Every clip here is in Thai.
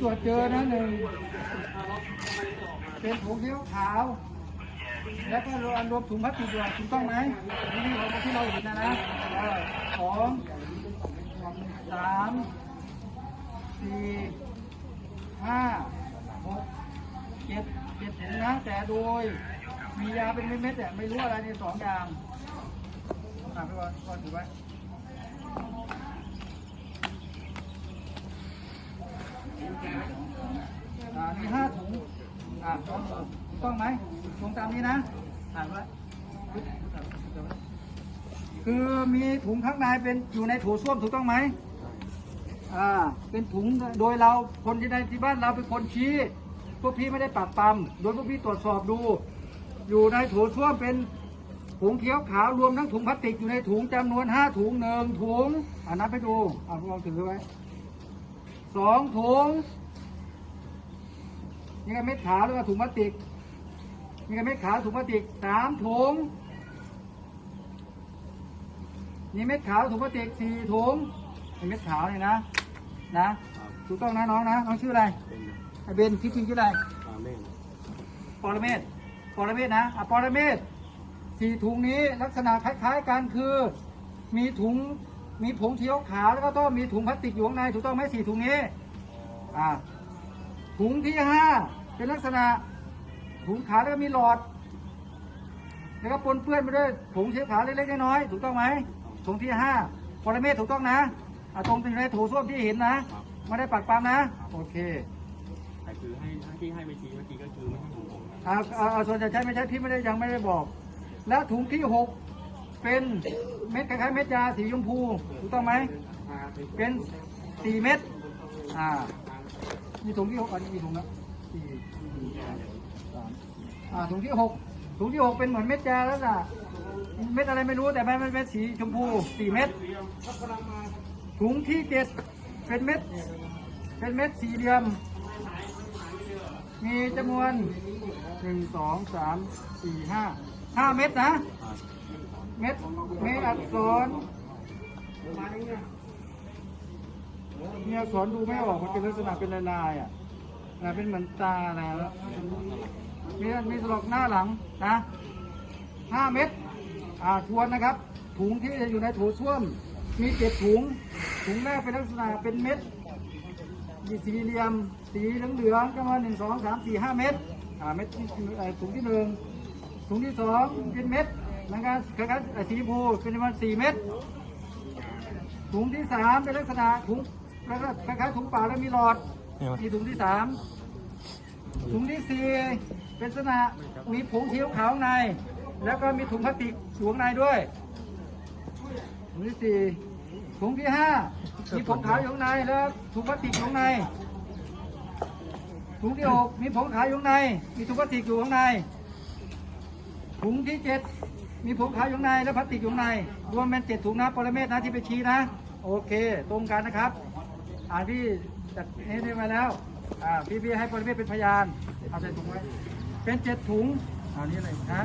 ตรวจเจอนะหนึ่งเป็นถุงที่ขาว แล้วก็รวมรวมถุงพลาสติกด้วยถูกต้องไหมนี่นี่ของที่เราเห็นนะนะเออสองสามสี่ห้าหกเจ็ดเจ็ดถุงนะ แต่โดย มียาเป็นเม็ดๆเนี่ไม่รู้อะไรในสองอย่างอ่านไปก่อนก่อนถือไว้ อ่ามีห้าถุงอ่าสองถูกต้องไหมตรงตามนี้นะอ่านไว้คือมีถุงข้างในเป็นอยู่ในโถส้วมถูกต้องไหมอ่า เป็นถุงโดยเราคนที่ในที่บ้านเราเป็นคนชี้ พวกพี่ไม่ได้ปรับปรำโดยพวกพี่ตรวจสอบดู อยู่ในโถส้วมเป็นถุงเขียวขาวรวมทั้งถุงพลาสติกอยู่ในถุงจำนวนห้าถุงหนึ่งถุงอ่านับไปดูอ่าพวกเราถือไว้ สองถุงนี่ก็เม็ดขาวแล้วก็ถุงพลาสติกนี่ก็เม็ดขาวถุงพลาสติกสามถุงนี่เม็ดขาวถุงพลาสติกสี่ถุงเม็ดขาวนี่นะนะถูกต้องนะน้องนะน้องชื่ออะไรเป็นไอเบนพี่จริงชื่ออะไรปอลเม่งปรเมศปรเมศนะอะปรเมศสี่ถุงนี้ลักษณะคล้าย ๆกันคือ มีถุง มีผงเขียวขาวแล้วก็ต้องมีถุงพลาสติกอยู่ข้างในถูกต้องไหมสี่ถุงนี้อ่าถุงที่ห้าเป็นลักษณะถุงขาวแล้วก็มีหลอด แล้วก็ปนเปื้อนไปด้วยผงเขียวขาวเล็กๆน้อยๆถูกต้องไหมถุงที่ห้าปรเมศถูกต้องนะอะตรงอยู่ในโถส้วมที่เห็นนะไม่ได้ปักปามนะ โอเคแต่คือให้ที่ให้ไปชี้เมื่อกี้ก็คือไม่ใช่ของผมนะเอาเอาเอาส่วนจะใช้ไม่ใช้พี่ไม่ได้ยังไม่ได้บอก แล้วถุงที่หก เป็นเม็ดคล้ายๆเม็ดยาสีชมพูถูกต้องไหมเป็นสี่เม็ดอ่านี่ถุงที่หกอันนี้มีถุงนะสี่สามอ่าถุงที่หกถุงที่หกเป็นเหมือนเม็ดยาแล้วน่ะเม็ดอะไรไม่รู้แต่มันเป็นเม็ดสีชมพูสี่เม็ดถุงที่เจ็ดเป็นเม็ดเป็นเม็ดสี่เหลี่ยม มีจำนวนหนึ่งสองสามสี่ห้า ห้าเม็ดนะ เม็ดเม็ดอักษรมีอักษรดูไม่ออกมันเป็นลักษณะเป็นลายๆอะอะเป็นเหมือนตาอะไรแล้วมีมีสลอกหน้าหลังนะห้าเม็ดอ่าทวนนะครับ ถุงที่จะอยู่ในโถส้วม มีเจ็ดถุง ถุงแรกเป็นลักษณะเป็นเม็ดมีสี่เหลี่ยม สีเหลืองๆก็มาหนึ่งสองสามสี่ห้าเม็ดอ่าเม็ดที่ถุงที่หนึ่ง ถุงที่สองเป็นเม็ดเหมือนกันคล้ายๆเอ่อสีชมพูเป็นประมาณสี่เม็ดถุงที่สามเป็นลักษณะถุงแล้วก็คล้ายๆถุงเปล่าแล้วมีหลอดมีถุงที่สามถุงที่สี่เป็นลักษณะมีผงเขียวขาวข้างใน แล้วก็มีถุงพลาสติกอยู่ข้างในด้วยถุงที่สี่ถุงที่ห้ามีผงขาวอยู่ข้างในแล้วถุงพลาสติกอยู่ข้างในถุงที่หกมีผงขาวอยู่ข้างใน มีถุงพลาสติกอยู่ข้างใน ถุงที่เจ็ดมีผงขาวอยู่ในและพลาสติกอยู่ใน รวมเป็นเจ็ดถุงนะปรเมตนะที่ไปชี้นะ โอเค ตรงกันนะครับ อ่าพี่จัดเนี้ได้แล้ว อ่าพี่พี่ให้ปรเมตเป็นพยานเอาใส่ถุงไว้เป็นเจ็ดถุงอ่านี่เลยนะ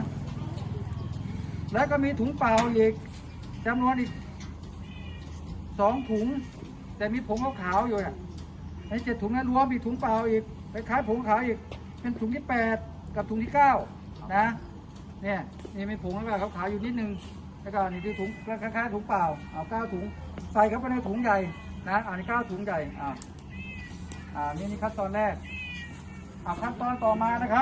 แล้วก็มีถุงเปล่าอีกจำนวนอีกสองถุง แต่มีผงขาวๆอยู่เนี่ยในเจ็ดถุงนั้นรวมอีกถุงเปล่าอีกไปคล้ายผงขาวอีก เป็นถุงที่แปดกับถุงที่เก้านะ เนี่ยนี่มีผงแล้วก็ขาวๆอยู่นิดนึงแล้วก็นี่ที่ถุงคล้ายๆถุงเปล่าเอาเก้าถุงใส่เข้าไปในถุงใหญ่นะอันนี้เก้าถุงใหญ่อ่าอ่านี่นี่ขั้นตอนแรกเอาขั้นตอนต่อมานะครับ